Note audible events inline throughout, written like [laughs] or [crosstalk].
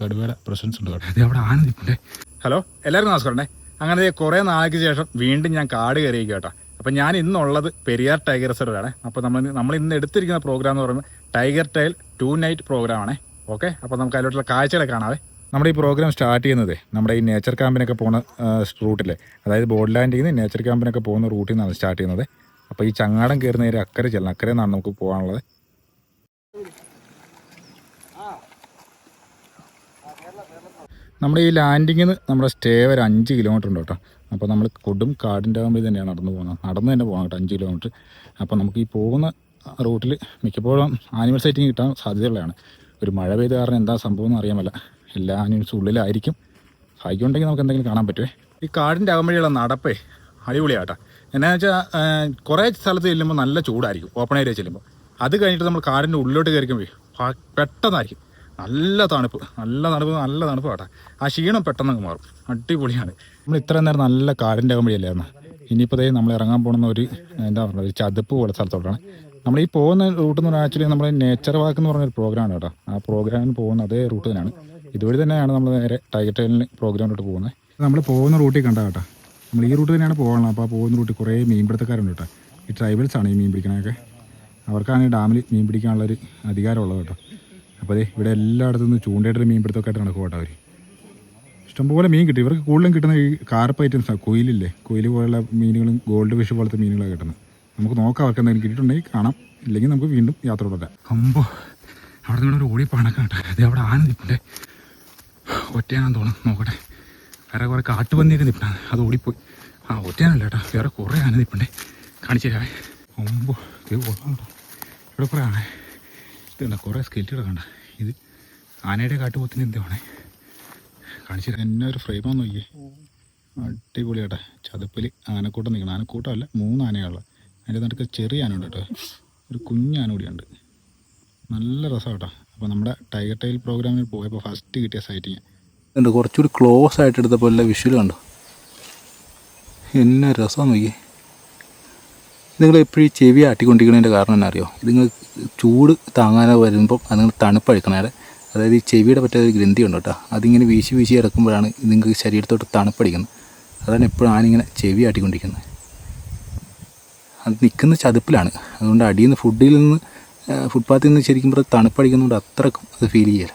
കടുവയുടെ പ്രസൻസ് ഉണ്ട് കേട്ടോ. അവിടെ ആന ഹലോ എല്ലാവർക്കും നമസ്കാരം അങ്ങനെ കുറേ നാൾക്ക് ശേഷം വീണ്ടും ഞാൻ കാട് കയറിയിരിക്കും കേട്ടോ. അപ്പം ഞാൻ ഇന്നുള്ളത് പെരിയാർ ടൈഗർ റിസർവാണ് അപ്പോൾ നമ്മൾ നമ്മൾ ഇന്ന് എടുത്തിരിക്കുന്ന പ്രോഗ്രാം എന്ന് പറയുന്നത് tiger trail two night program ആണേ. ഓക്കെ അപ്പോൾ നമുക്ക് അതിലോട്ടുള്ള കാഴ്ചകളെ കാണാവേ. നമ്മുടെ ഈ പ്രോഗ്രാം സ്റ്റാർട്ട് ചെയ്യുന്നത് നമ്മുടെ ഈ നേച്ചർ ക്യാമ്പിനൊക്കെ പോകുന്ന റൂട്ടിലെ അതായത് ബോർഡ് ലാൻഡിൽ നിന്ന് നേച്ചർ ക്യാമ്പിനൊക്കെ പോകുന്ന റൂട്ടിൽ നിന്നാണ് സ്റ്റാർട്ട് ചെയ്യുന്നത്. അപ്പോൾ ഈ ചങ്ങാടം കയറുന്ന നേരെ അക്കരെ ചെല്ലണം. അക്കരെ നിന്നാണ് നമുക്ക് പോകാനുള്ളത്. നമ്മുടെ ഈ ലാൻഡിങ്ങിന് നമ്മുടെ സ്റ്റേ വരെ അഞ്ച് കിലോമീറ്റർ ഉണ്ട് കേട്ടോ. അപ്പോൾ നമ്മൾ കൊടും കാടിന്റെ ആകുമ്പോൾ തന്നെയാണ് നടന്നു പോകുന്നത്. നടന്ന് തന്നെ പോകണം കേട്ടോ അഞ്ച് കിലോമീറ്റർ അപ്പോൾ നമുക്ക് ഈ പോകുന്ന റൂട്ടിൽ മിക്കപ്പോഴും ആനിമൽ സൈറ്റിങ് കിട്ടാൻ സാധ്യതയുള്ളതാണ്. ഒരു മഴ പെയ്ത കാരണം എന്താ സംഭവം എന്ന് അറിയാമല്ല എല്ലാ ആനിമൽസും ഉള്ളിലായിരിക്കും. ഭാഗ്യം നമുക്ക് എന്തെങ്കിലും കാണാൻ പറ്റുമേ ഈ കാടിന്റെ ആകുമ്പോഴുള്ള നടപ്പേ അടിപൊളിയാട്ടാ എന്നാന്ന് വെച്ചാൽ കുറേ സ്ഥലത്ത് ചെല്ലുമ്പോൾ നല്ല ചൂടായിരിക്കും ഓപ്പൺ ഏരിയ ചെല്ലുമ്പോൾ അത് കഴിഞ്ഞിട്ട് നമ്മൾ കാടിന്റെ ഉള്ളിലോട്ട് കയറിക്കുമ്പോൾ പെട്ടെന്നായിരിക്കും. നല്ല തണുപ്പ് നല്ല തണുപ്പ് നല്ല തണുപ്പ് കേട്ടെ ആ ക്ഷീണം പെട്ടെന്ന് മാറും. അടിപൊളിയാണ്. നമ്മൾ ഇത്രയും നേരം നല്ല കാടിന്റെ അകമ്പഴിയല്ലായിരുന്നു ഇനിയിപ്പോൾ ദേ നമ്മൾ ഇറങ്ങാൻ പോകുന്ന ഒരു എന്താ പറയുക ഒരു ചതുപ്പ് പോലെ സ്ഥലത്തോട്ടാണ്. നമ്മൾ ഈ പോകുന്ന റൂട്ട് എന്ന് പറഞ്ഞാൽ ആക്ച്വലി നമ്മൾ നേച്ചർ വാക്ക് എന്ന് പറഞ്ഞൊരു പ്രോഗ്രാമാണ് കേട്ടോ. ആ പ്രോഗ്രാമിന് പോകുന്ന അതേ റൂട്ട് തന്നെയാണ്. ഇതുവഴി തന്നെയാണ് നമ്മൾ നേരെ ടൈഗർ ടൈലിന് പ്രോഗ്രാമിലോട്ട് പോകുന്നത്. നമ്മൾ പോകുന്ന റൂട്ടിൽ കണ്ട കേട്ടോ. നമ്മൾ ഈ റൂട്ട് തന്നെയാണ് പോകണം അപ്പോൾ ആ പോകുന്ന റൂട്ടിൽ കുറേ മീൻ മീൻപിടുത്തക്കാരുണ്ട് കേട്ടോ. ഈ ട്രൈബൽസാണ് ഈ മീൻ പിടിക്കണതൊക്കെ. അവർക്കാണ് ഈ ഡാമിൽ മീൻ പിടിക്കാനുള്ളൊരു അധികാരമുള്ളത് കേട്ടോ. അപ്പോൾ അതെ ഇവിടെ എല്ലായിടത്തു നിന്ന് ചൂണ്ടയുടെ മീൻ പിടുത്തൊക്കെയായിട്ട് നടക്കും കേട്ടോ അവർ ഇഷ്ടംപോലെ മീൻ കിട്ടും. ഇവർക്ക് കൂടുതലും കിട്ടുന്ന ഈ കാർപ്പ് ഐറ്റംസാണ് കൊയിലില്ലേ? കൊയിൽ പോലുള്ള മീനുകളും ഗോൾഡ് ഫിഷ് പോലത്തെ മീനുകളാണ് കിട്ടുന്നത്. നമുക്ക് നോക്കാം അവർക്ക് എന്തെങ്കിലും കിട്ടിയിട്ടുണ്ടെങ്കിൽ കാണാം. ഇല്ലെങ്കിൽ നമുക്ക് വീണ്ടും യാത്ര തുടരാം. അമ്പോ അവിടെ നിന്ന് ഒരു ഓടി പണക്കാട്ടെ അതെ അവിടെ ആന നിൽപ്പുണ്ടേ ഒറ്റയാണെന്ന് തോന്നുന്നു. നോക്കട്ടെ. വേറെ കുറേ കാട്ടുപന്നിയൊക്കെ നിൽപ്പാണ് അത് ഓടിപ്പോയി. ആ ഒറ്റയാനല്ല കേട്ടോ. വേറെ കുറേ ആന നിൽപ്പുണ്ടേ കാണിച്ചു തരാവേ. അമ്പോ കേട്ടോ. ഇവിടെ കുറേ ആന ഇതുണ്ട് കുറേ സ്കെൽറ്റുകൾ കണ്ട. ഇത് ആനയുടെ കാട്ടുപോത്തിന് എന്തുവാണേ കാണിച്ചു തരാം. എന്നെ ഒരു ഫ്രെയിമാന്ന് നോക്കിയേ. അടിപൊളിയാട്ടെ ചതുപ്പിൽ ആനക്കൂട്ടം നിൽക്കണം ആനക്കൂട്ടമല്ല മൂന്ന് ആനകളുള്ളത് അതിന്റെ നടുക്ക് ചെറിയ ആന ഉണ്ട് കേട്ടോ. ഒരു കുഞ്ഞു ആന കൂടിയുണ്ട് നല്ല രസമാണ് കേട്ടോ. അപ്പോൾ നമ്മുടെ ടൈഗർ ടൈൽ പ്രോഗ്രാമിൽ പോയപ്പോൾ ഫസ്റ്റ് കിട്ടിയ സൈറ്റിങ് ഉണ്ട് കുറച്ചുകൂടി ക്ലോസ് ആയിട്ട് എടുത്തപ്പോൾ എല്ലാ വിഷ്വൽ കണ്ടോ? എന്നെ രസം നോക്കിയേ. നിങ്ങൾ എപ്പോഴും ചെവി ആട്ടിക്കൊണ്ടിരിക്കുന്നതിന്റെ കാരണം എന്നാ അറിയോ നിങ്ങൾ ചൂട് താങ്ങാനോ വരുമ്പോൾ അത് നിങ്ങൾ തണുപ്പഴിക്കണേ അതായത് ഈ ചെവിയുടെ പറ്റിയ ഒരു ഗ്രന്ഥി ഉണ്ട് കേട്ടോ. അതിങ്ങനെ വീശി വീശി ഇറക്കുമ്പോഴാണ് നിങ്ങൾക്ക് ശരീരത്തോട്ട് തണുപ്പടിക്കുന്നത്. അതാണ് എപ്പോഴും ആനിങ്ങനെ ചെവി ആട്ടിക്കൊണ്ടിരിക്കുന്നത്. അത് നിൽക്കുന്ന ചതുപ്പിലാണ്. അതുകൊണ്ട് അടിയിൽ നിന്ന് ഫുഡിൽ നിന്ന് ഫുട്പാത്തിൽ നിന്ന് ശരിക്കും പറഞ്ഞാൽ തണുപ്പടിക്കുന്നതുകൊണ്ട് അത്രക്കും അത് ഫീൽ ചെയ്യല.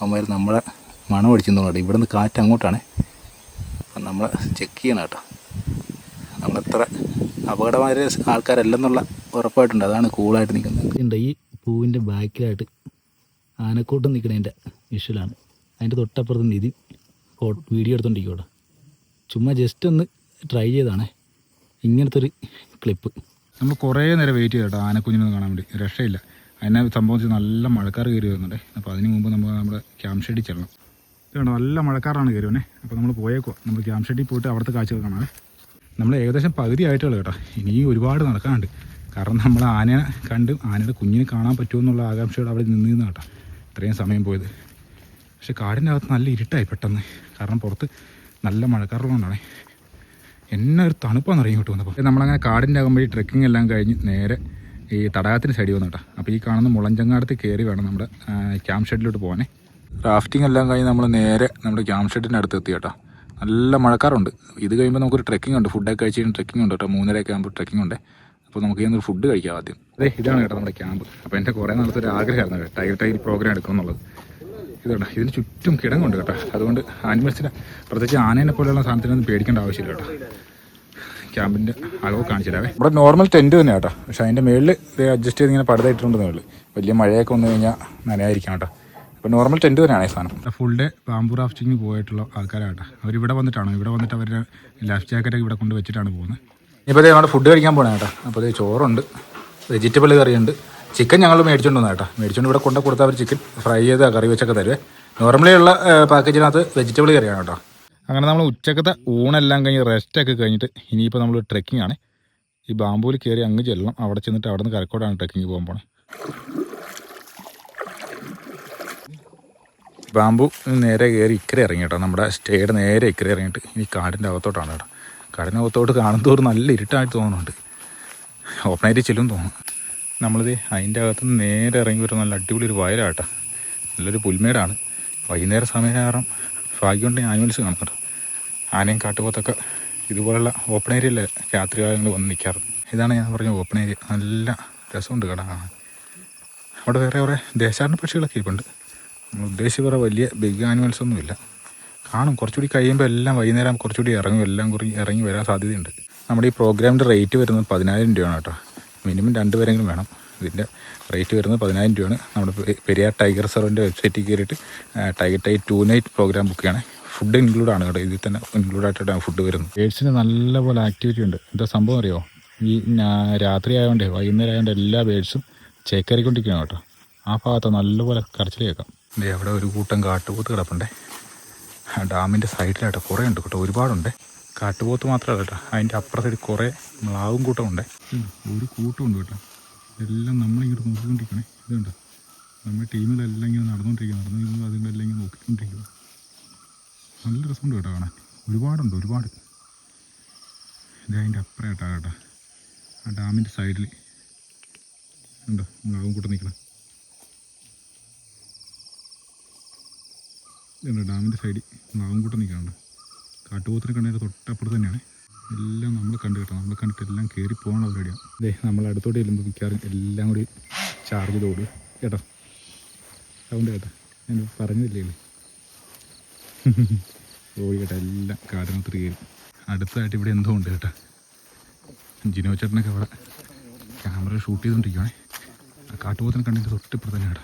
അവന്മാർ നമ്മളെ മണം അടിച്ചെന്നുള്ളത് ഇവിടെ നിന്ന് കാറ്റ് അങ്ങോട്ടാണ്. അപ്പം നമ്മളെ ചെക്ക് ചെയ്യണം കേട്ടോ. നമ്മളത്ര അപകടമായ ആൾക്കാരല്ലെന്നുള്ള ഉറപ്പായിട്ടുണ്ട്. അതാണ് കൂളായിട്ട് നിൽക്കുന്നത്. ഉണ്ട് ഈ പൂവിന്റെ ബാക്കിലായിട്ട് ആനക്കൂട്ടം നിൽക്കണതിന്റെ വിഷ്വലാണ്. അതിന്റെ തൊട്ടപ്പുറത്ത് നിധി ഫോ- വീഡിയോ എടുത്തോണ്ടിരിക്കോട്ടെ ചുമ്മാ ജസ്റ്റ് ഒന്ന് ട്രൈ ചെയ്താണേ. ഇങ്ങനത്തെ ഒരു ക്ലിപ്പ് നമ്മൾ കുറേ നേരം വെയിറ്റ് ചെയ്തു കേട്ടോ ആനക്കുഞ്ഞിനെ കാണാൻ വേണ്ടി. രക്ഷയില്ല. അതിനെ സംഭവിച്ച് നല്ല മഴക്കാർ കയറി വരുന്നുണ്ട്. അപ്പോൾ അതിന് മുമ്പ് നമ്മൾ നമ്മുടെ ക്യാമ്പ് ഷെഡിൽ ചെല്ലണം. ഇതാണ് നല്ല മഴക്കാറാണ് കയറി വന്നെ അപ്പോൾ നമ്മൾ പോയേക്കോ നമ്മൾ ക്യാമ്പ് ഷെഡിൽ പോയിട്ട് അവിടുത്തെ കാഴ്ചകൾ കാണാമേ നമ്മൾ ഏകദേശം പകുതി ആയിട്ടുള്ളൂ കേട്ടോ. ഇനിയും ഒരുപാട് നടക്കാനുണ്ട്. കാരണം നമ്മൾ ആനയെ കണ്ട് ആനയുടെ കുഞ്ഞിനെ കാണാൻ പറ്റുമോ എന്നുള്ള ആകാംക്ഷയോടെ അവിടെ നിന്ന് കേട്ടോ. ഇത്രയും സമയം പോയത്. പക്ഷെ കാടിന്റെ അകത്ത് നല്ല ഇരുട്ടായി പെട്ടെന്ന്. കാരണം പുറത്ത് നല്ല മഴക്കാറുള്ളതുകൊണ്ടാണ്. എന്നെ ഒരു തണുപ്പാന്ന് ഇറങ്ങി കിട്ടും വന്നപ്പോൾ. നമ്മളങ്ങനെ കാടിന്റെ ആകുമ്പോൾ ട്രെക്കിംഗ് എല്ലാം കഴിഞ്ഞ് നേരെ ഈ തടാകത്തിന്റെ സൈഡിൽ വന്നു കേട്ടോ. അപ്പോൾ ഈ കാണുന്ന മുളഞ്ചങ്ങാടത്ത് കയറി വേണം നമ്മുടെ ക്യാമ്പ് ഷെഡിലോട്ട് പോകാനേ റാഫ്റ്റിംഗ് എല്ലാം കഴിഞ്ഞ് നമ്മൾ നേരെ നമ്മുടെ ക്യാമ്പ് ഷെഡിന്റെ അടുത്ത് എത്തി കേട്ടോ. നല്ല മഴക്കാറുണ്ട്. ഇത് കഴിയുമ്പോൾ നമുക്കൊരു ട്രെക്കിംഗ് ഉണ്ട്. ഫുഡൊക്കെ കഴിച്ച് കഴിഞ്ഞാൽ ട്രെക്കിംഗ് ഉണ്ട് കേട്ടോ. മൂന്നരയൊക്കെ ആകുമ്പോൾ ട്രെക്കിംഗ് ഉണ്ട്. അപ്പോൾ നമുക്ക് ഇന്ന് ഫുഡ് കഴിക്കാം ആദ്യം. അതെ ഇതാണ് കേട്ടോ നമ്മുടെ ക്യാമ്പ് അപ്പോൾ എന്റെ കുറേ നാളത്തെ ഒരു ആഗ്രഹമായിരുന്നു കേട്ടോ. ടൈഗർ ടൈഗർ പ്രോഗ്രാം എടുക്കണം എന്നുള്ളത് ഇതാണ് ഇതിന് ചുറ്റും കിടങ്ങുണ്ട് കേട്ടോ. അതുകൊണ്ട് ആനിമൽസിനെ പ്രത്യേകിച്ച് ആനേനെ പോലെയുള്ള സാധനത്തിനൊന്നും പേടിക്കേണ്ട ആവശ്യമില്ല കേട്ടോ. ക്യാമ്പിന്റെ അളവ് കാണിച്ചിട്ടാവേ നമ്മുടെ ഇവിടെ നോർമൽ ടെന്റ് തന്നെ കേട്ടോ. പക്ഷേ അതിന്റെ മുകളിൽ ഇത് അഡ്ജസ്റ്റ് ചെയ്ത് ഇങ്ങനെ പടുത ഇട്ടിട്ടുണ്ടെന്നേ ഉള്ളൂ വലിയ മഴയൊക്കെ വന്നു കഴിഞ്ഞാൽ നനയായിരിക്കാം കേട്ടോ. നോർമൽ ടെന്റ് തന്നെയാണ് ഈ സാധനം. ഫുൾ ഡേ ബാമ്പു റാഫ്റ്റിംഗ് പോയിട്ടുള്ള ആൾക്കാരാണ് അവർ ഇവിടെ വന്നിട്ടാണ്? ഇവിടെ വന്നിട്ട് അവരുടെ ലൈഫ് ജാക്കറ്റൊക്കെ ഇവിടെ കൊണ്ട് വെച്ചിട്ടാണ് പോകുന്നത്. ഇപ്പോൾ ഞങ്ങൾ ഫുഡ് കഴിക്കാൻ പോകണം കേട്ടോ. അപ്പോൾ ചോറുണ്ട് വെജിറ്റബിൾ കറിയുണ്ട്. ചിക്കൻ ഞങ്ങൾ മേടിച്ചുകൊണ്ട് വന്നു കേട്ടോ. മേടിച്ചുകൊണ്ട് ഇവിടെ കൊണ്ട് കൊടുത്താൽ അവർ ചിക്കൻ ഫ്രൈ ചെയ്ത് കറി വെച്ചൊക്കെ തരുവേ. നോർമലി ഉള്ള പാക്കേജിനകത്ത് വെജിറ്റബിൾ കറിയാണ് കേട്ടോ. അങ്ങനെ നമ്മൾ ഉച്ചക്കത്തെ ഊണെല്ലാം കഴിഞ്ഞ് റെസ്റ്റൊക്കെ കഴിഞ്ഞിട്ട് ഇനിയിപ്പോൾ നമ്മൾ ട്രെക്കിംഗ് ആണ്. ഈ ബാമ്പൂൽ കയറി അങ്ങ് ചെല്ലണം. അവിടെ ചെന്നിട്ട് അവിടെ നിന്ന് കരക്കോടാണ് ട്രെക്കിംഗ് പോകാൻ പോണേ. ബാമ്പു നേരെ കയറി ഇക്കരെ ഇറങ്ങി കേട്ടോ. നമ്മുടെ സ്റ്റേയുടെ നേരെ ഇക്കരെ ഇറങ്ങിയിട്ട് ഇനി കാടിന്റെ അകത്തോട്ടാണ് കേട്ടോ. കാടിന്റെ അകത്തോട്ട് കാണുന്നതോറും നല്ല ഇരുട്ടായിട്ട് തോന്നുന്നുണ്ട്. ഓപ്പണായിട്ട് ചെല്ലും തോന്നുന്നു. നമ്മളിത് അതിന്റെ അകത്ത് നിന്ന് നേരെ ഇറങ്ങി വരുന്ന നല്ല അടിപൊളി ഒരു വയലാട്ടോ നല്ലൊരു പുൽമേടാണ്. വൈകുന്നേരം സമയം കാരണം ഭാഗ്യം കൊണ്ട് ആനിമൽസ് കാണും കേട്ടോ. ആനയും കാട്ടുപോത്തൊക്കെ ഇതുപോലുള്ള ഓപ്പൺ ഏരിയയിൽ രാത്രി കാലങ്ങൾ വന്ന് നിൽക്കാറ് ഇതാണ് ഞാൻ പറഞ്ഞ ഓപ്പൺ ഏരിയ നല്ല രസമുണ്ട് കേട്ടോ അവിടെ വേറെ കുറേ ദേശാടന പക്ഷികളൊക്കെ ഇരിപ്പുണ്ട്. നമ്മൾ ഉദ്ദേശിച്ച വലിയ ബിഗ് ആനിമൽസ് ഒന്നുമില്ല. കാണും. കുറച്ചുകൂടി കഴിയുമ്പോൾ എല്ലാം വൈകുന്നേരം കുറച്ചുകൂടി ഇറങ്ങും. എല്ലാം കുറി ഇറങ്ങി വരാൻ സാധ്യതയുണ്ട്. നമ്മുടെ ഈ പ്രോഗ്രാമിന്റെ റേറ്റ് വരുന്നത് പതിനായിരം രൂപയാണ് കേട്ടോ. മിനിമം രണ്ട് പേരെങ്കിലും വേണം. ഇതിന്റെ റേറ്റ് വരുന്നത് പതിനായിരം രൂപയാണ്. നമ്മുടെ പെരിയാർ ടൈഗർ റിസർവിന്റെ വെബ്സൈറ്റിൽ കയറിയിട്ട് tiger trail two night program book ചെയ്യണേ. ഫുഡ് ഇൻക്ലൂഡ് ആണ് കേട്ടോ. ഇതിൽ തന്നെ ഇൻക്ലൂഡ് ആയിട്ടാണ് ഫുഡ് വരുന്നത്. ബേഡ്സിന് നല്ലപോലെ ആക്ടിവിറ്റി ഉണ്ട്. എന്താ സംഭവം അറിയോ? ഈ രാത്രി ആയതുകൊണ്ട് വൈകുന്നേരം ആയതുകൊണ്ട് എല്ലാ ബേഡ്സും ചേക്കേറിക്കൊണ്ടിരിക്കുകയാണ് കേട്ടോ. ആ ഭാഗത്ത് നല്ലപോലെ കരച്ചിൽ കേൾക്കാം. ദേ അവിടെ ഒരു കൂട്ടം കാട്ടുപോത്ത് കിടപ്പുണ്ടേ. ഡാമിന്റെ സൈഡിലായിട്ട് കുറേ ഉണ്ട് കേട്ടോ ഒരുപാടുണ്ട്. കാട്ടുപോത്ത് മാത്രമല്ല കേട്ടോ അതിന്റെ അപ്പുറ സൈഡിൽ കുറേ മ്ലാവും കൂട്ടമുണ്ട്. ഒരു കൂട്ടമുണ്ട് കേട്ടോ. എല്ലാം നമ്മളിങ്ങോട്ട് നോക്കിക്കൊണ്ടിരിക്കണേ. ഇതുണ്ട്. നമ്മുടെ ടീമിലെല്ലാം ഇങ്ങനെ നടന്നുകൊണ്ടിരിക്കുക നടന്നു അതിലെല്ലാം ഇങ്ങനെ നോക്കിക്കൊണ്ടിരിക്കുക നല്ല രസമുണ്ട് കേട്ടോ കാണാൻ. ഒരുപാടുണ്ട് ഒരുപാട്. ഇത് അതിന്റെ അപ്പുറമായിട്ടാണ് കേട്ടോ. ആ ഡാമിന്റെ സൈഡിൽ ഉണ്ടോ? മ്ലാവും കൂട്ടം നിൽക്കണം. ഇതുണ്ട് ഡാമിന്റെ സൈഡിൽ മാവുംകൂട്ടം നിൽക്കാനുണ്ട് കാട്ടുപോത്തിനെ കണ്ടതിന്റെ തൊട്ടപ്പുറത്ത് തന്നെയാണ്. എല്ലാം നമ്മൾ കണ്ടു കേട്ടോ. നമ്മൾ കണ്ടിട്ട് എല്ലാം കയറി പോകണം അവരുടെയാണ് അതെ നമ്മൾ അടുത്തോട്ട് ചെല്ലുമ്പോൾ മിക്കവാറും എല്ലാം കൂടി ചാർജ് ഓടുക കേട്ടോ? സൗണ്ട് കേട്ടോ ഞാൻ പറഞ്ഞില്ലേ ഓടി [laughs] കേട്ടോ എല്ലാം കാടിനകത്ത് കയറി. അടുത്തായിട്ട് ഇവിടെ എന്തോ ഉണ്ട് കേട്ടോ. ജിനോ ചേട്ടനൊക്കെ അവിടെ ക്യാമറ ഷൂട്ട് ചെയ്തുകൊണ്ടിരിക്കുകയാണേ കാട്ടുപോത്തിനെ കണ്ടതിന്റെ തൊട്ടിപ്പുറത്ത് തന്നെ കേട്ടോ.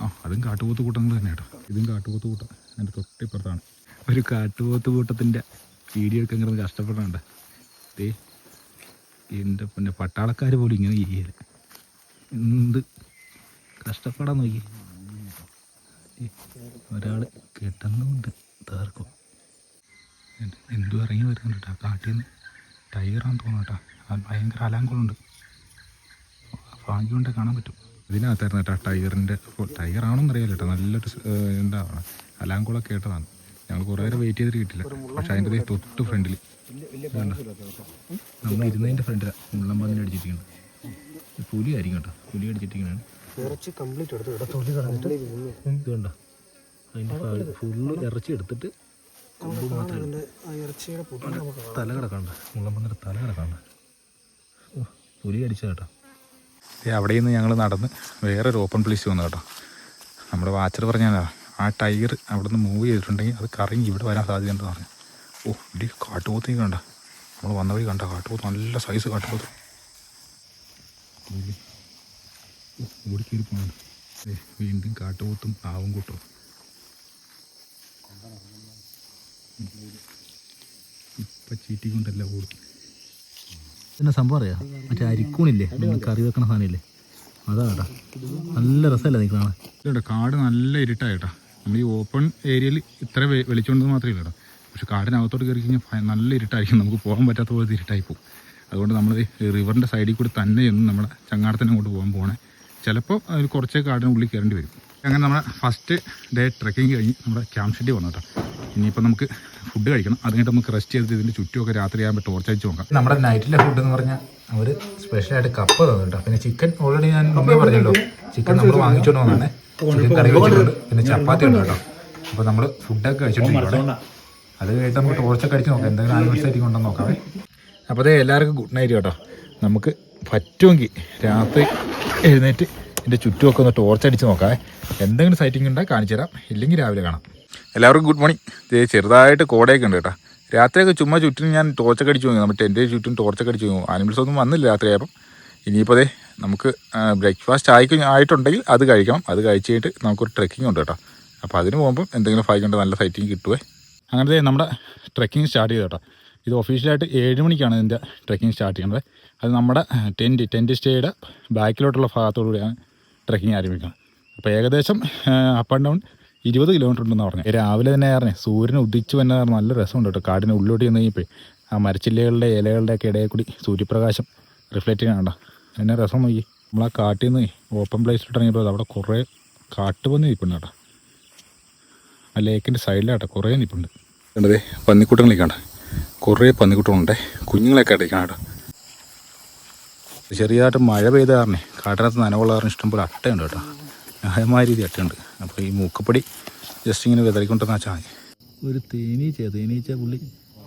ആ അതും കാട്ടുപോത്ത് കൂട്ടങ്ങൾ തന്നെ കേട്ടോ. ഇതും കാട്ടുപോത്ത് കൂട്ടം. അതിന്റെ തൊട്ടിപ്പുറത്താണ്. ഒരു കാട്ടുപോത്ത് കൂട്ടത്തിന്റെ വീഡിയോ എടുക്കാൻ കിടന്ന് കഷ്ടപ്പെടാണ്ട് ദേ എന്റെ പിന്നെ പട്ടാളക്കാർ പോലും ഇങ്ങനെ ചെയ്യല എന്ത് കഷ്ടപ്പെടാൻ നോക്കി. ഒരാൾ കെട്ടുന്നുണ്ട് തീർക്കും എന്തു ഇറങ്ങി വരുന്നുണ്ട് കേട്ടോ കാട്ടിൽ നിന്ന് ടൈഗറാന്ന് തോന്നുന്നു കേട്ടോ. ഭയങ്കര അലാങ്കുളുണ്ട് ഭാഗ്യം കൊണ്ടേ കാണാൻ പറ്റും. ഇതിനകത്തായിരുന്നു കേട്ടോ ടൈഗറിന്റെ ടൈഗർ ആണെന്ന് അറിയാലോ കേട്ടോ. നല്ലൊരു എന്താണ് അലാങ്കുളൊക്കെ കേട്ടതാണ് ഞങ്ങൾ കുറേ നേരം വെയിറ്റ് ചെയ്തിട്ട് കിട്ടില്ല പക്ഷേ അതിന്റെ തൊട്ട് ഫ്രണ്ടിൽ നമ്മൾ ഇരുന്നതിന്റെ ഫ്രണ്ടിലാണ് മുള്ളമ്പന്നിൽ അടിച്ചിരിക്കുന്നത് ഇത് പുലി ആയിരിക്കും കേട്ടോ. പുലി അടിച്ചിട്ടിരിക്കുന്നതാണ് ഇത് കണ്ടോ? അതിന്റെ ഫുള്ള് ഇറച്ചി എടുത്തിട്ട് തല കിടക്കണ്ട മുള്ളം മുള്ളമ്പന്നിയുടെ തല കിടക്കണ്ട പുലി അടിച്ച കേട്ടോ. അവിടെ നിന്ന് ഞങ്ങൾ നടന്ന് വേറൊരു ഓപ്പൺ പ്ലേസ് വന്നു കേട്ടോ. നമ്മുടെ വാച്ചർ പറഞ്ഞാൽ ആ ടൈർ അവിടെ നിന്ന് മൂവ് ചെയ്തിട്ടുണ്ടെങ്കിൽ അത് കറങ്ങി ഇവിടെ വരാൻ സാധ്യതയുണ്ടെന്ന് പറഞ്ഞു. ഓ ഇടി കാട്ടുപോത്തേക്ക് കണ്ട. നമ്മൾ വന്ന വഴി കണ്ട കാട്ടുപോത്ത് നല്ല സൈസ് കാട്ടുപോത്ത്. ഓടി കയറി ദേ, വീണ്ടും കാട്ടുപോത്തും ആവും കൂട്ടും. ഇപ്പം ചീറ്റിക്കൊണ്ടല്ല ഓടും പിന്നെ സംഭവം അറിയാം. മറ്റേ അരിക്കൂണില്ലേ? നമ്മൾ കറി വെക്കണ സാധനമില്ലേ? അതാ കേട്ടാ. നല്ല രസമല്ലേ നീ കാണാൻ? കാട് നല്ല ഇരുട്ടായിട്ടാ. നമ്മൾ ഈ ഓപ്പൺ ഏരിയയിൽ ഇത്ര വെളിച്ചോണ്ടത് മാത്രമേ ഇല്ലട്ടോ പക്ഷെ കാടിനകത്തോട്ട് കയറി കഴിഞ്ഞാൽ നല്ല ഇരുട്ടായിരിക്കും. നമുക്ക് പോകാൻ പറ്റാത്ത പോലെ ഇരുട്ടായി പോകും. അതുകൊണ്ട് നമ്മൾ റിവറിന്റെ സൈഡിൽ കൂടി തന്നെ ഒന്നും നമ്മുടെ ചങ്ങാടത്തിന് അങ്ങോട്ട് പോകാൻ പോകണേ ചിലപ്പോൾ അതിൽ കുറച്ചേ കാടിനുള്ളിൽ കയറേണ്ടി വരും. അങ്ങനെ നമ്മുടെ ഫസ്റ്റ് ഡേ ട്രെക്കിംഗ് കഴിഞ്ഞ് നമ്മുടെ ക്യാമ്പ് ഷെഡി വന്നു കേട്ടോ. ഇനിയിപ്പോൾ നമുക്ക് ഫുഡ് കഴിക്കണം. അത് കഴിഞ്ഞിട്ട് നമുക്ക് റെസ്റ്റ് ചെയ്തിട്ട് ഇതിന്റെ ചുറ്റുമൊക്കെ രാത്രി ആകുമ്പോൾ ടോർച്ച് അടിച്ച് നോക്കാം. നമ്മുടെ നൈറ്റിലെ ഫുഡ് എന്ന് പറഞ്ഞാൽ അവർ സ്പെഷ്യലായിട്ട് കപ്പ കേട്ടോ. പിന്നെ ചിക്കൻ ഓൾറെഡി ഞാൻ മുമ്പേ പറഞ്ഞല്ലോ. ചിക്കൻ നമ്മൾ വാങ്ങിച്ചോണ്ട് വന്നേ ചിക്കൻ കറി വെച്ചിട്ടുണ്ട് പിന്നെ ചപ്പാത്തി ഉണ്ട് കേട്ടോ. അപ്പോൾ നമ്മൾ ഫുഡൊക്കെ കഴിച്ചിട്ടുണ്ട് അത് കഴിഞ്ഞിട്ട് നമുക്ക് ടോർച്ചൊക്കെ അടിച്ച് നോക്കാം. എന്തെങ്കിലും ആനിവേഴ്സറി ഉണ്ടെന്ന് നോക്കാവേ അപ്പോൾ അതേ എല്ലാവർക്കും ഗുഡ് നൈറ്റ് കേട്ടോ. നമുക്ക് പറ്റുമെങ്കിൽ രാത്രി എഴുന്നേറ്റ് ഇതിന്റെ ചുറ്റുമൊക്കെ ഒന്ന് ടോർച്ച് അടിച്ച് നോക്കാം. എന്തെങ്കിലും സൈറ്റിംഗ് ഉണ്ടെങ്കിൽ കാണിച്ചു തരാം. ഇല്ലെങ്കിൽ രാവിലെ കാണാം. എല്ലാവർക്കും ഗുഡ് മോർണിംഗ് ചെറുതായിട്ട് കോടയൊക്കെ ഉണ്ട് കേട്ടോ. രാത്രിയൊക്കെ ചുമ്മാ ചുറ്റിന് ഞാൻ ടോർച്ചൊക്കെ അടിച്ചു നോക്കി. നമ്മുടെ ടെന്റ് ചുറ്റും ടോർച്ചൊക്കെ അടിച്ചു നോക്കും. ആനിമൽസ് ഒന്നും വന്നില്ല രാത്രിയായപ്പം. ഇനിയിപ്പോൾ അതെ നമുക്ക് ബ്രേക്ക്ഫാസ്റ്റ് ആയി ആയിട്ടുണ്ടെങ്കിൽ അത് കഴിക്കണം. അത് കഴിച്ച് കഴിഞ്ഞിട്ട് നമുക്കൊരു ട്രെക്കിംഗ് ഉണ്ട് കേട്ടോ. അപ്പോൾ അതിന് പോകുമ്പോൾ എന്തെങ്കിലും ഭാഗ്യമുണ്ട് നല്ല സൈറ്റിംഗ് കിട്ടുവേ. അങ്ങനത്തെ നമ്മുടെ ട്രെക്കിംഗ് സ്റ്റാർട്ട് ചെയ്തു കേട്ടോ. ഇത് ഒഫീഷ്യലായിട്ട് ഏഴ് മണിക്കാണ് ഇതിന്റെ ട്രെക്കിംഗ് സ്റ്റാർട്ട് ചെയ്യുന്നത് അത് നമ്മുടെ ടെന്റ് ടെന്റ് സ്റ്റേയുടെ ബാക്കിലോട്ടുള്ള ഭാഗത്തോടുകൂടിയാണ് ട്രെക്കിംഗ് ആരംഭിക്കണം. അപ്പോൾ ഏകദേശം അപ്പ് ആൻഡ് ഡൗൺ ഇരുപത് കിലോമീറ്റർ ഉണ്ടെന്ന് പറഞ്ഞു. രാവിലെ തന്നെ ആയിരുന്നേ സൂര്യൻ ഉദിച്ചു വന്നാൽ നല്ല രസമുണ്ട് കേട്ടോ. കാടിന് ഉള്ളിലോട്ട് ചെന്ന് കഴിഞ്ഞപ്പോൾ ആ മരച്ചില്ലകളുടെ ഇലകളുടെ ഒക്കെ ഇടയിൽ കൂടി സൂര്യപ്രകാശം റിഫ്ലക്റ്റ് ചെയ്യണണ്ട എന്നെ രസം നോക്കി. നമ്മൾ ആ കാട്ടിൽ നിന്ന് ഓപ്പൺ പ്ലേസിലോട്ട് ഇറങ്ങിയപ്പോൾ അവിടെ കുറേ കാട്ടുപന്നി നിൽപ്പുണ്ട് കേട്ടോ. ആ ലേക്കിന്റെ സൈഡിലാട്ടോ കുറേ നിൽപ്പുണ്ട്. കണ്ടതേ പന്നിക്കൂട്ടങ്ങളിലേക്കാണ്. കുറേ പന്നിക്കൂട്ടങ്ങളുണ്ട്. കുഞ്ഞുങ്ങളെയൊക്കെ അടയ്ക്കണം കേട്ടോ. ചെറിയതായിട്ട് മഴ പെയ്ത കാരണേ. കാട്ടിനകത്ത് നനവുള്ള കാരണം ഇഷ്ടംപോലെ അട്ടയുണ്ട് കേട്ടോ. ന്യായമായ രീതി അട്ടയുണ്ട്. അപ്പോൾ ഈ മൂക്കപ്പടി ജസ്റ്റ് ഇങ്ങനെ വിതറിക്കൊണ്ടിരുന്ന ചായ. ഒരു തേനീച്ച തേനീച്ച പുള്ളി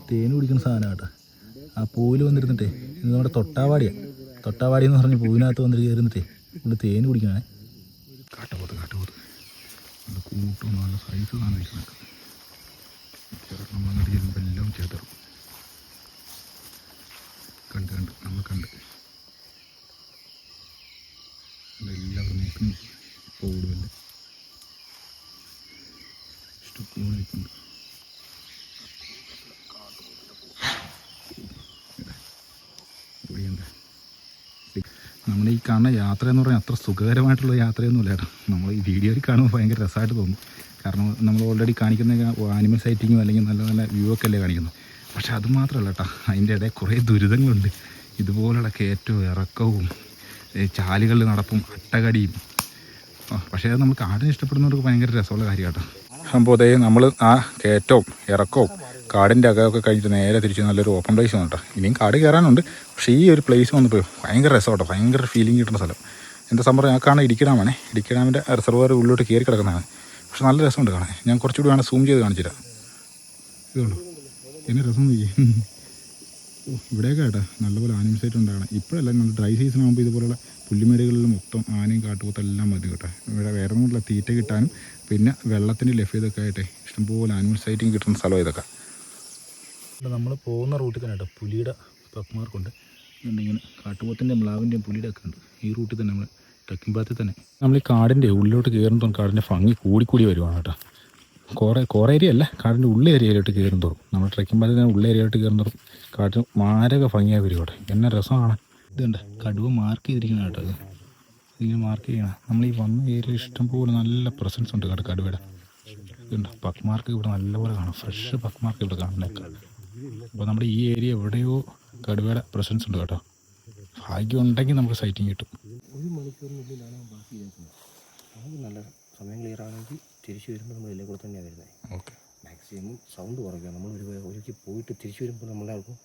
തേൻ കുടിക്കുന്ന സാധനം കേട്ടോ. ആ പൂവിൽ വന്നിരുന്നിട്ടേ ഇത് നമ്മുടെ തൊട്ടാവാടിയാണ് തൊട്ടാവാടി എന്ന് പറഞ്ഞ് പൂവിനകത്ത് വന്നിട്ട് കയറുന്നിട്ടേ പുള്ളി തേൻ കുടിക്കണേ. കാട്ടുപോത്ത് കാട്ടുപോത്ത്. കൂട്ടും നല്ല സൈസ് ചെല്ലുമ്പോൾ എല്ലാം ചേർത്തറും കണ്ട് കണ്ട് നമ്മൾ കണ്ട്. നിൽക്കുന്നുണ്ട് നമ്മുടെ ഈ കാണുന്ന യാത്ര എന്ന് പറഞ്ഞാൽ അത്ര സുഖകരമായിട്ടുള്ള യാത്രയൊന്നുമില്ല കേട്ടോ നമ്മൾ ഈ വീഡിയോയിൽ കാണുമ്പോൾ ഭയങ്കര രസമായിട്ട് തോന്നും. കാരണം നമ്മൾ ഓൾറെഡി കാണിക്കുന്ന ആനിമൽ സൈറ്റിങ്ങും അല്ലെങ്കിൽ നല്ല നല്ല വ്യൂ ഒക്കെ അല്ലേ കാണിക്കുന്നത് പക്ഷെ അത് മാത്രമല്ല കേട്ടോ അതിന്റെ ഇടയിൽ കുറേ ദുരിതങ്ങളുണ്ട്. ഇതുപോലുള്ള കയറ്റവും ഇറക്കവും ചാലുകളിൽ നടപ്പും അട്ടകടിയും. പക്ഷേ അത് നമ്മൾ കാടിനെ ഇഷ്ടപ്പെടുന്നവർക്ക് ഭയങ്കര രസമുള്ള കാര്യം കേട്ടോ അപ്പോൾ അതേ നമ്മൾ ആ കയറ്റവും ഇറക്കവും കാടിന്റെ അകമൊക്കെ കഴിഞ്ഞിട്ട് നേരെ തിരിച്ച് നല്ലൊരു ഓപ്പൺ പ്ലേസ് ആണ് കേട്ടോ. ഇനിയും കാട് കയറാനുണ്ട്. പക്ഷേ ഈ ഒരു പ്ലേസ് വന്നപ്പോൾ ഭയങ്കര രസമാട്ടോ. ഭയങ്കര ഫീലിംഗ് കിട്ടുന്ന സ്ഥലം. എന്താ സംഭവം ഞാൻ കാണാൻ ഇടുക്കി ഡാമാണേ ഇടുക്കി ഡാമിന്റെ റിസർവർ ഉള്ളിലോട്ട് കയറി കിടക്കുന്നതാണ്. പക്ഷെ നല്ല രസമുണ്ട് കാണാൻ. ഞാൻ കുറച്ചുകൂടി വേണം സൂം ചെയ്ത് കാണിച്ചില്ല ഇതുണ്ടോ? എന്നെ രസം ഓ, ഇവിടെയൊക്കെ കേട്ടോ നല്ലപോലെ ആനിമൽ സൈറ്റ് ഉണ്ടാകണം. ഇപ്പോഴല്ല നമ്മൾ ഡ്രൈ സീസൺ ആകുമ്പോൾ ഇതുപോലുള്ള പുല്ലുമേടുകളിൽ മൊത്തം ആനയും കാട്ടുപോത്തെല്ലാം മതി കേട്ടോ. ഇവിടെ വേറെ ഒന്നുമില്ല തീറ്റ കിട്ടാനും പിന്നെ വെള്ളത്തിന്റെ ലഭ്യതയൊക്കെ ആയിട്ടേ ഇഷ്ടംപോലെ ആനിമൽ സൈറ്റിങ് കിട്ടുന്ന സ്ഥലം ഇതൊക്കെ. നമ്മൾ പോകുന്ന റൂട്ടിൽ തന്നെ കേട്ടോ പുലിയുടെ പക്മാർക്കുണ്ട്. ഇങ്ങനെ കാട്ടുപോത്തിന്റെ മ്ലാവിന്റെയും പുലിയുടെ ഒക്കെ ഉണ്ട്. ഈ റൂട്ടിൽ തന്നെ നമ്മൾ ട്രക്കിംഗ് പാത്തിൽ തന്നെ. നമ്മൾ ഈ കാടിന്റെ ഉള്ളിലോട്ട് കയറുന്നതും കാടിന്റെ ഭംഗി കൂടിക്കൂടി വരുവാണ് കേട്ടോ. കുറേ കോറ ഏരിയ അല്ല. കാടിന്റെ ഉള്ള ഏരിയയിലോട്ട് കയറും തോറും. നമ്മൾ ട്രക്കിംഗ് പാതി തന്നെ ഉള്ള ഏരിയയിലോട്ട് കയറും തോറും കാട്ടിന് മാരക ഭംഗിയായി വരും എന്നെ രസമാണ്. ഇതുണ്ട് കടുവ മാർക്ക് ചെയ്തിരിക്കുന്ന കേട്ടോ ഇത്. ഇങ്ങനെ മാർക്ക് ചെയ്യണം. നമ്മൾ ഈ വന്ന ഏരിയ ഇഷ്ടം പോലെ നല്ല പ്രസൻസ് ഉണ്ട് കേട്ടോ കടുവയുടെ. ഇതുണ്ട് പക്ക് മാർക്ക് ഇവിടെ നല്ലപോലെ കാണാം. ഫ്രഷ് പക്ക് മാർക്ക് ഇവിടെ കാണുന്നേക്കാം അപ്പോൾ നമ്മുടെ ഈ ഏരിയ എവിടെയോ കടുവയുടെ പ്രസൻസ് ഉണ്ട് കേട്ടോ. ഭാഗ്യം ഉണ്ടെങ്കിൽ നമുക്ക് സൈറ്റിങ് കിട്ടും. ഒരു മണിക്കൂറിനുള്ളിലാണ് ബാക്കി നല്ല സമയം ക്ലിയർ ആണെങ്കിൽ തിരിച്ചു വരുമ്പോൾ നമ്മൾ ഇതിലെ കൂടെ തന്നെയാണ് വരുന്നത് ഓക്കെ. മാക്സിമം സൗണ്ട് കുറയ്ക്കുക. നമ്മൾ ഒരു ഒരുക്കി പോയിട്ട് തിരിച്ചു വരുമ്പോൾ നമ്മളാർക്കും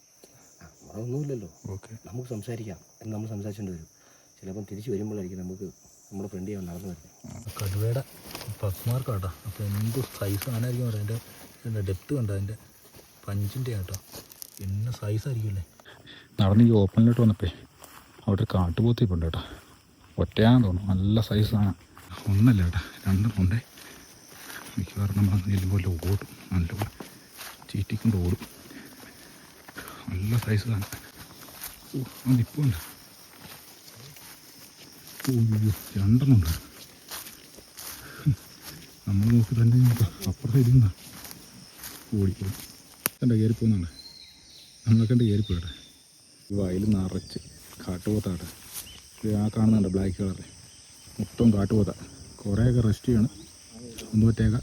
നമ്മളൊന്നുമില്ലല്ലോ ഓക്കെ. നമുക്ക് സംസാരിക്കാം എന്ന് നമ്മൾ സംസാരിച്ചുകൊണ്ട് വരും. ചിലപ്പം തിരിച്ചു വരുമ്പോഴായിരിക്കും നമുക്ക് നമ്മുടെ ഫ്രണ്ട് ചെയ്യാൻ നടന്നു വരുന്നത് കടുവയുടെ പക്മാർക്ക് കേട്ടോ അപ്പോൾ എന്ത് സൈസ് ആനായിരിക്കും പറയാം അതിന്റെ എന്താ ഡെപ്ത് കണ്ടോ? അതിന്റെ പഞ്ചിന്റെ കേട്ടോ എന്ന സൈസ് ആയിരിക്കുമല്ലേ നടന്ന് ഈ ഓപ്പണിലോട്ട് വന്നപ്പോൾ അവിടെ ഒരു കാട്ടുപോത്തിപ്പുണ്ട് കേട്ടോ ഒറ്റയാന്ന് തോന്നുന്നു. നല്ല സൈസാണ് ഒന്നല്ല കേട്ടോ. രണ്ടും ഉണ്ടേ. മിക്കവാറും നമ്മൾ ചെല്ലുമ്പോൾ ഓടും. നല്ലപോലെ ചീറ്റിക്കൊണ്ട് ഓടും. നല്ല സൈസ് തന്നെ ഓ നിപ്പുണ്ട് ഓ രണ്ടെണ്ണമുണ്ട് നമ്മൾ നോക്കി തന്നെ അപ്പുറം ഇരുന്ന ഓടിക്കും കണ്ട കയറി പോകുന്നുണ്ട് നമ്മളെ കണ്ട് കയറി പോയിട്ടെ ഈ വയൽ നിറച്ച് കാട്ടുപോത്താട്ടെ ആ കാണുന്നുണ്ട് ബ്ലാക്ക് കളറ് മൊത്തം കാട്ടുപോത്ത. കുറേയൊക്കെ റെസ്റ്റ് ചെയ്യണം. ഒന്നുപറ്റേക്ക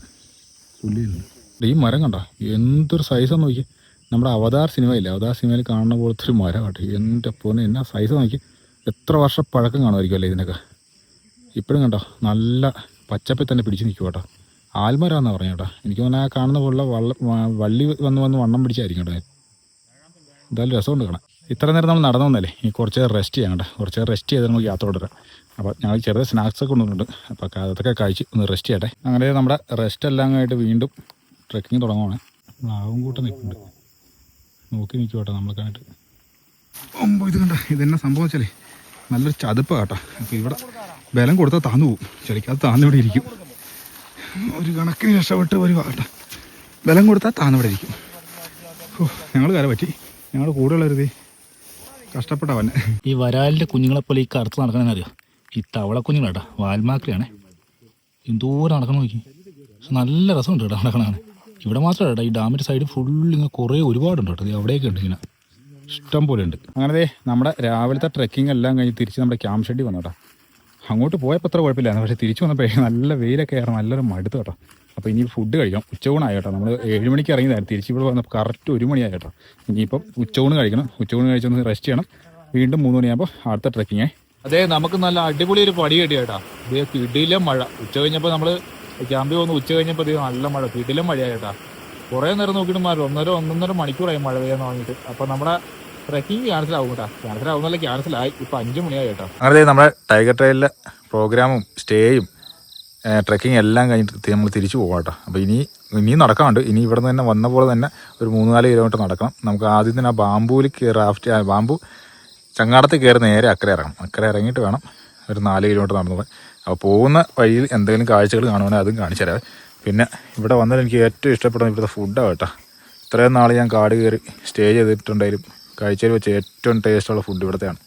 പുല്ലുണ്ട് ഈ മരം കണ്ടോ? എന്തൊരു സൈസാന്ന് നോക്കി നമ്മുടെ അവതാർ സിനിമയില്ലേ? അവതാർ സിനിമയിൽ കാണുന്ന പോലത്തെ ഒരു മരം കേട്ടോ എന്റെ പോന്നെ എന്നാ സൈസ് നോക്കി എത്ര വർഷം പഴക്കം കാണുമായിരിക്കും അല്ലേ ഇതിനൊക്കെ? ഇപ്പോഴും കണ്ടോ? നല്ല പച്ചപ്പിൽ തന്നെ പിടിച്ചു നിൽക്കും കേട്ടോ. ആൽമരാന്ന് പറഞ്ഞു കേട്ടോ. എനിക്ക് തന്നെ ആ കാണുന്ന പോലുള്ള വള്ള വള്ളി വന്ന് വന്ന് വണ്ണം പിടിച്ചായിരിക്കും കേട്ടോ. എന്തായാലും രസമുണ്ട് കാണാം ഇത്ര നേരം നമ്മൾ നടന്നു വന്നല്ലേ? ഇനി കുറച്ച് റെസ്റ്റ് ചെയ്യാം കേട്ടോ. കുറച്ച് റെസ്റ്റ് ചെയ്ത് നമുക്ക് യാത്ര തുടരാം അപ്പോൾ ഞങ്ങൾ ചെറിയ സ്നാക്സ് ഒക്കെ കൊണ്ടുവന്നിട്ടുണ്ട്. അപ്പോൾ അതൊക്കെ കഴിച്ച് ഒന്ന് റെസ്റ്റ് ചെയ്യട്ടെ. അങ്ങനെ നമ്മുടെ റെസ്റ്റ് എല്ലാം ആയിട്ട് വീണ്ടും ട്രെക്കിങ് തുടങ്ങുവാണ്. ആവും കൂട്ടം നിൽക്കുന്നുണ്ട് നോക്കി നിൽക്കും കേട്ടോ നമ്മൾക്കായിട്ട് ഒമ്പോ ഇത് കണ്ട ഇതെന്നെ സംഭവം നല്ലൊരു ചതുപ്പ് കേട്ടോ അപ്പോൾ ഇവിടെ ബലം കൊടുത്താൽ താന്നു പോകും ചെടിക്കകത്ത് താന്നിവിടെ ഇരിക്കും. ഒരു കണക്കിന് രക്ഷപ്പെട്ട് വരുവാ കേട്ടോ ബലം കൊടുത്താൽ താന്നിവിടെ ഇരിക്കും. ഓ ഞങ്ങൾ കര പറ്റി. ഞങ്ങളുടെ കൂടെയുള്ളവരുതേ കഷ്ടപ്പെട്ടവന്നെ ഈ വരാലിന്റെ കുഞ്ഞുങ്ങളെപ്പോലെ ഈ കറുത്ത് നടക്കണമെന്നറിയോ ഈ തവള കുഞ്ഞുങ്ങളാട്ടാ വാൽമാക്രിയാണേ. എന്തോരം നടക്കണം നോക്കി. പക്ഷെ നല്ല രസമുണ്ട് കേട്ടോ നടക്കണതാണ് ഇവിടെ മാത്രമല്ല കേട്ടോ ഈ ഡാമിന്റെ സൈഡ് ഫുൾ ഇങ്ങനെ കുറേ ഒരുപാടുണ്ട് കേട്ടോ. അവിടെയൊക്കെ ഉണ്ട് ഇങ്ങനെ. ഇഷ്ടം പോലെ ഉണ്ട്. അങ്ങനെ നമ്മുടെ രാവിലത്തെ ട്രെക്കിംഗ് എല്ലാം കഴിഞ്ഞ് തിരിച്ച് നമ്മുടെ ക്യാമ്പ് ഷെഡിൽ വന്നു കേട്ടോ. അങ്ങോട്ട് പോയപ്പോൾ അത്ര കുഴപ്പമില്ലായിരുന്നു. പക്ഷേ തിരിച്ചു വന്നപ്പോൾ നല്ല വെയിലൊക്കെ ആയിരുന്നു. നല്ലൊരു മടുത്ത് കേട്ടോ. അപ്പോൾ ഇനി ഫുഡ് കഴിക്കണം ഉച്ചയൂണായി കേട്ടോ. നമ്മൾ ഏഴ് മണിക്ക് ഇറങ്ങിയതായിരുന്നു. തിരിച്ച് ഇവിടെ വന്നപ്പോൾ കറക്റ്റ് ഒരു മണിയായി കേട്ടോ. ഇനിയിപ്പം ഉച്ചയൂണ് കഴിക്കണം. ഉച്ചയൂണ് കഴിച്ചൊന്ന് റെസ്റ്റ് ചെയ്യണം. വീണ്ടും മൂന്ന് മണിയാകുമ്പോൾ അടുത്ത ട്രെക്കിങ്ങേ അതെ നമുക്ക് നല്ല അടിപൊളി ഒരു പടി കിട്ടി കേട്ടോ ഇത് കിടിലം മഴ. ഉച്ച കഴിഞ്ഞപ്പോൾ നമ്മൾ ക്യാമ്പിൽ വന്ന് ഉച്ച കഴിഞ്ഞപ്പോൾ നല്ല മഴ. കിടിലം മഴയായി കേട്ടോ കുറേ നേരം നോക്കിയിട്ട് മാറി ഒന്നര ഒന്നൊന്നര മണിക്കൂറായി മഴ പെയ്യാൻ തുടങ്ങിയിട്ട് അപ്പോൾ നമ്മുടെ ട്രക്കിംഗ് ക്യാൻസൽ ആവും കേട്ടാ. ക്യാൻസൽ ആവുന്നല്ല ക്യാൻസൽ ആയി. ഇപ്പം അഞ്ച് മണിയായി കേട്ടോ അങ്ങനെ നമ്മുടെ ടൈഗർ ട്രെയിലിലെ പ്രോഗ്രാമും സ്റ്റേയും ട്രക്കിംഗ് എല്ലാം കഴിഞ്ഞിട്ട് നമ്മൾ തിരിച്ചു പോകാം കേട്ടോ. അപ്പോൾ ഇനി ഇനിയും നടക്കാണ്ട് ഇനി ഇവിടെ നിന്ന് തന്നെ വന്ന പോലെ തന്നെ ഒരു മൂന്ന് നാല് കിലോമീറ്റർ നടക്കണം. നമുക്ക് ആദ്യം തന്നെ ആ ബാമ്പൂയിൽ റാഫ്റ്റ് ബാമ്പു ചങ്ങാടത്തിൽ കയറി നേരെ അക്കരെ ഇറങ്ങണം. അക്കരെ ഇറങ്ങിയിട്ട് വേണം ഒരു നാല് കിലോമീറ്റർ നടന്നു പോകാൻ അപ്പോൾ പോകുന്ന വഴിയിൽ എന്തെങ്കിലും കാഴ്ചകൾ കാണുവാണെങ്കിൽ അതും കാണിച്ചു തരാം. പിന്നെ ഇവിടെ വന്നാൽ എനിക്ക് ഏറ്റവും ഇഷ്ടപ്പെടുന്ന ഇവിടുത്തെ ഫുഡാണ് കേട്ടോ. ഇത്രയും നാൾ ഞാൻ കാട് കയറി സ്റ്റേ ചെയ്തിട്ടുണ്ടെങ്കിലും കഴിച്ചതിൽ വെച്ച് ഏറ്റവും ടേസ്റ്റുള്ള ഫുഡ് ഇവിടുത്തെയാണ്.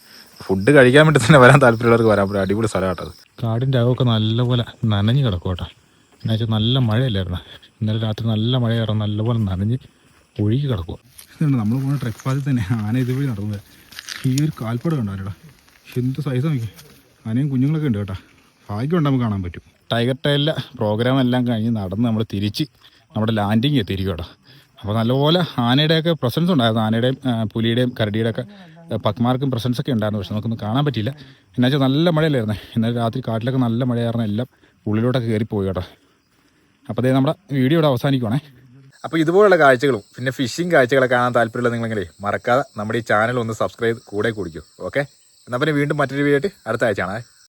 ഫുഡ് കഴിക്കാൻ വേണ്ടി തന്നെ വരാൻ താല്പര്യമുള്ളവർക്ക് വരാൻ പറ്റും. അടിപൊളി സ്ഥലം കേട്ടോ അത്. കാടിന്റെ അകമൊക്കെ നല്ലപോലെ നനഞ്ഞ് കിടക്കും കേട്ടോ. എന്നാ വെച്ചാൽ നല്ല മഴയല്ലായിരുന്നു? ഇന്നലെ രാത്രി നല്ല മഴയായിരുന്നു. നല്ലപോലെ നനഞ്ഞ് ഒഴുകി കിടക്കുക നമ്മൾ പോകുന്ന ട്രെക്ക് പാതിൽ തന്നെ ആന ഇതുവഴി നടന്നത്. ഈ ഒരു കാൽപ്പടം ഉണ്ടാവില്ലടാ എന്ത് സൈസ് നോക്കി ആനയും കുഞ്ഞുങ്ങളൊക്കെ ഉണ്ട് കേട്ടോ. ഭാഗ്യം ഉണ്ട് നമുക്ക് കാണാൻ പറ്റും. ടൈഗർ ടൈലിലെ പ്രോഗ്രാം എല്ലാം കഴിഞ്ഞ് നടന്ന് നമ്മൾ തിരിച്ച് നമ്മുടെ ലാൻഡിങ് എത്തിയിരിക്കും കേട്ടോ അപ്പോൾ നല്ലപോലെ ആനയുടെയൊക്കെ പ്രസൻസ് ഉണ്ടായിരുന്നു. ആനയുടെയും പുലിയുടെയും കരടിയുടെയൊക്കെ പക്മാർക്കും പ്രസൻസ് ഒക്കെ ഉണ്ടായിരുന്നു. പക്ഷെ നമുക്കൊന്നും കാണാൻ പറ്റിയില്ല. എന്നു വെച്ചാൽ നല്ല മഴയല്ലായിരുന്നു. ഇന്നലെ രാത്രി കാട്ടിലൊക്കെ നല്ല മഴയായിരുന്നു. എല്ലാം ഉള്ളിലോട്ടൊക്കെ കയറിപ്പോയി കേട്ടോ. അപ്പോൾ അതേ നമ്മുടെ വീഡിയോ ഇവിടെ അവസാനിക്കുവാണേ. അപ്പോൾ ഇതുപോലുള്ള കാഴ്ചകളും പിന്നെ ഫിഷിംഗ് കാഴ്ചകളൊക്കെ കാണാൻ താല്പര്യമുള്ള നിങ്ങളെങ്കിലേ മറക്കാതെ നമ്മുടെ ഈ ചാനൽ ഒന്ന് സബ്സ്ക്രൈബ് കൂടെ കുടിക്കൂ ഓക്കെ എന്നാൽ പിന്നെ വീണ്ടും മറ്റൊരു വീഡിയോ ആയിട്ട് അടുത്ത ആഴ്ച ആണ്